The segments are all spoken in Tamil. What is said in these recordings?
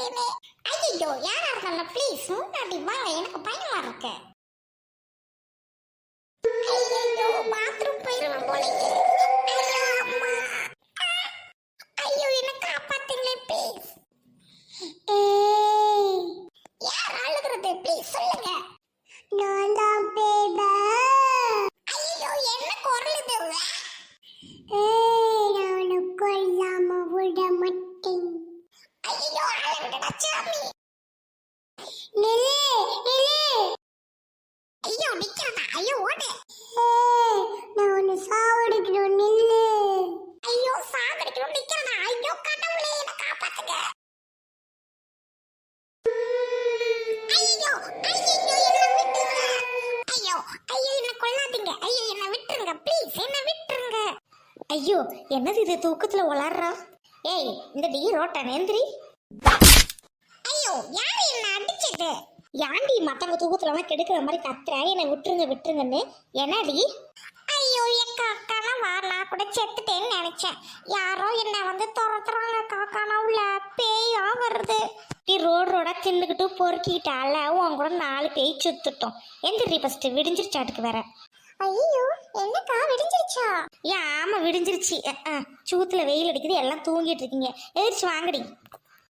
வந்து ஐயோ யாரா இருந்தாலும் ப்ளீஸ் முன்னாடி வாங்க. எனக்கு பயமா இருக்கு. ஐயோ பாத்ரூம் போயிருவேன் போலயே அம்மா. ஐயோ என்ன காப்பாத்துங்களே ப்ளீஸ் யார் அழுகிறது? ப்ளீஸ் சொல்லுங்க. நான் தான் பேபா ஐயோ என்ன குரல் இது நான் கொல்லாம விட மாட்டேன் ஐயோ அழகுடா சாமி நில்லு நில்லு. ஐயோ நிக்கிறதா? ஐயோ ஓடு. நான் உன்னை சாவடிக்கணும் நில்லு. ஐயோ சாவடிக்கணும் நிக்கிறதா? ஐயோ கடவுளே என்ன காப்பாத்துங்க. ஐயோ ஐயோ என்ன விட்டுருங்க. ஐயோ ஐயோ என்ன கொல்லாதீங்க. ஐயோ என்ன விட்டுருங்க. ப்ளீஸ் என்ன விட்டுருங்க. ஐயோ என்னது இது? தூக்கத்துல உளறா? ஏய் இந்த டி ரோட்ட நேந்திரி. யாரு என்ன அடிச்சது? யாண்டி மத்தவங்க தூக்கத்துல கெடுக்கிற மாதிரி கத்துற? என்னை விட்டுருங்க விட்டுருங்கன்னு. என்னடி? ஐயோ எங்க அக்கானா வா நான் கூட செத்துட்டேன்னு நினைச்சேன். யாரோ என்ன வந்து துரத்துறாங்க காக்கானா உள்ள பேயா வருது. நீ ரோடு ரோடா தின்னுக்கிட்டு பொறுக்கிட்டால உன் கூட நாலு பேய் சுத்துட்டோம். எந்திரி ஃபர்ஸ்ட் விடிஞ்சிருச்சாட்டுக்கு வேற. ஐயோ என்னக்கா விடிஞ்சிருச்சா? ஏன் ஆமா விடிஞ்சிருச்சு. சூத்துல வெயில் அடிக்குது எல்லாம் தூங்கிட்டு இருக்கீங்க. எதிர்ச்சி வாங்கடி.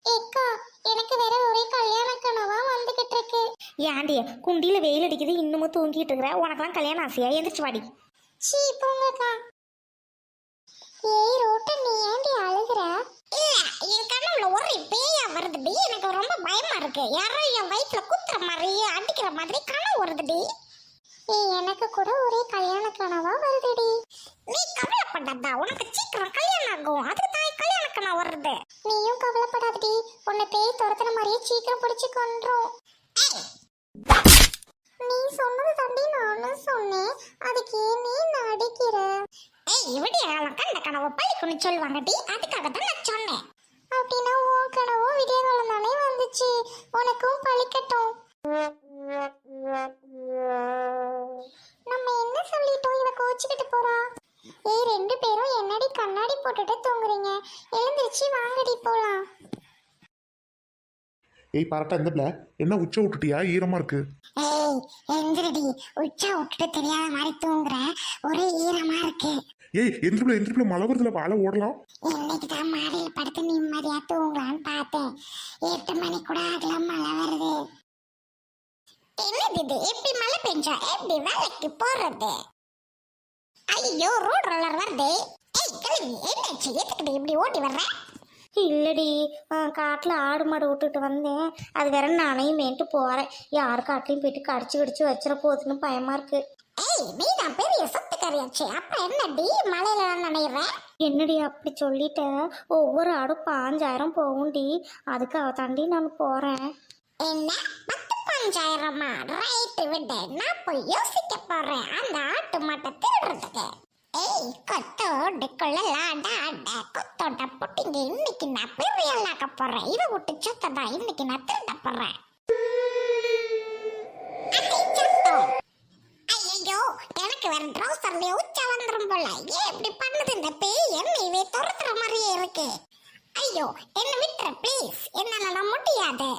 ஏக்கா எனக்கு வேற ஒரே கல்யாண கனவா வந்துகிட்டு இருக்கு குண்டியில் வெயில் அடிக்குது இன்னமும் தூங்கிட்டு இருக்கிற உனக்கெல்லாம் கல்யாணம் ஆசையா? எந்திரிச்சு வாடி. சீ போங்கக்கா. ஏய் ரோட்ட நீ ஏண்டி அழுகிற? இல்ல என் கண்ணுல ஒரே பேயா வருதுடி எனக்கு ரொம்ப பயமா இருக்கு. யாரோ என் வயிற்றுல குத்துற மாதிரி அடிக்கிற மாதிரி கனவு வருதுடி ஏய் எனக்கு கூட ஒரே கல்யாண கனவா வருதுடி நீ கவலைப்படாதா உனக்கு சீக்கிரம் கல்யாணம் ஆகும். அதுக்கு தான் கல்யாண கனவு வருது. நீயும் கவலைப்படாதடி உன்னை பேய் துரத்துன மாதிரியே சீக்கிரம் பிடிச்சு கொன்றும். நீ சொன்னது தாண்டி நானும் சொன்னேன். அதுக்கு நீ நடிக்கிற ஏய் இவடி அவன் கண்ட கனவு பழிக்குன்னு சொல்லுவாங்கடி. அதுக்காக தான் நான் சொன்னேன். அப்படின்னா உன் கனவும் விடிய காலம் தானே வந்துச்சு. உனக்கும் பழிக்கட்டும். நம்ம என்ன சொல்லிட்டோம்? இவ கோச்சிக்கிட்டு போறா. ஏய் ரெண்டு பேரும் என்னடி கண்ணாடி போட்டுட்டு தூங்குறீங்க? எழுந்திருச்சு வாங்கடி போலாம். ஏய் பரட்டா இந்த பிள்ளை என்ன உச்ச விட்டுட்டியா? ஈரமா இருக்கு. ஏய் எந்திரடி. உச்சா விட்டுட்டு தெரியாத மாதிரி தூங்குறேன் ஒரே ஈரமா இருக்கு. ஏய் எந்திரிப்பில் எந்திரிப்பில் மழை வருதுல வாழை ஓடலாம். இன்னைக்கு தான் மாடியில் படுத்து நிம்மதியா தூங்கலான்னு பார்த்தேன். எட்டு மணி கூட ஆகல மழை வருது. என்னது இது? எப்படி மழை பெஞ்சா? எப்படி வேலைக்கு போறது? ஐயோ ரோட் ரோலர் வருது. ஏய் கிளம்பி என்னாச்சு எதுக்கு இப்படி ஓட்டி வர்ற? இல்லடி காட்டில் ஆடு மாடு விட்டுட்டு வந்தேன். அது வேற நானையும் மேன்ட்டு போகிறேன் யார் காட்டிலையும் போயிட்டு கடிச்சு கடிச்சு வச்சிட போகுதுன்னு பயமா இருக்கு. ஏய் நீ தான் பெரிய சொத்துக்காரியாச்சு அப்புறம் என்னடி மழையில நனையிறேன் என்னடி அப்படி சொல்லிட்ட? ஒவ்வொரு ஆடும் பாஞ்சாயிரம் போகும்டி. அதுக்காக தாண்டி நான் போகிறேன் என்ன? பத்து பஞ்சாயிரமா? ரைட்டு விடு. நான் போய் யோசிக்க போறேன். அந்த ஆட்டு மாட்டை திருடுறதுக்கு. ஏய் கொத்தோடு கொள்ளலாட கொத்தோட புட்டிங்க இன்னைக்கு நான் பெரியல் ஆளாக்க போறேன். இதை விட்டு சொத்ததா இன்னைக்கு நான் திருட போறேன். எனக்கு வேற ட்ரௌசர்ல உச்சா வந்துரும் போல. ஏன் இப்படி பண்ணுது இந்த பேய்? என்ன துரத்துற மாதிரியே இருக்கு. ஐயோ என்ன விட்டுற ப்ளீஸ் என்னால முடியாது.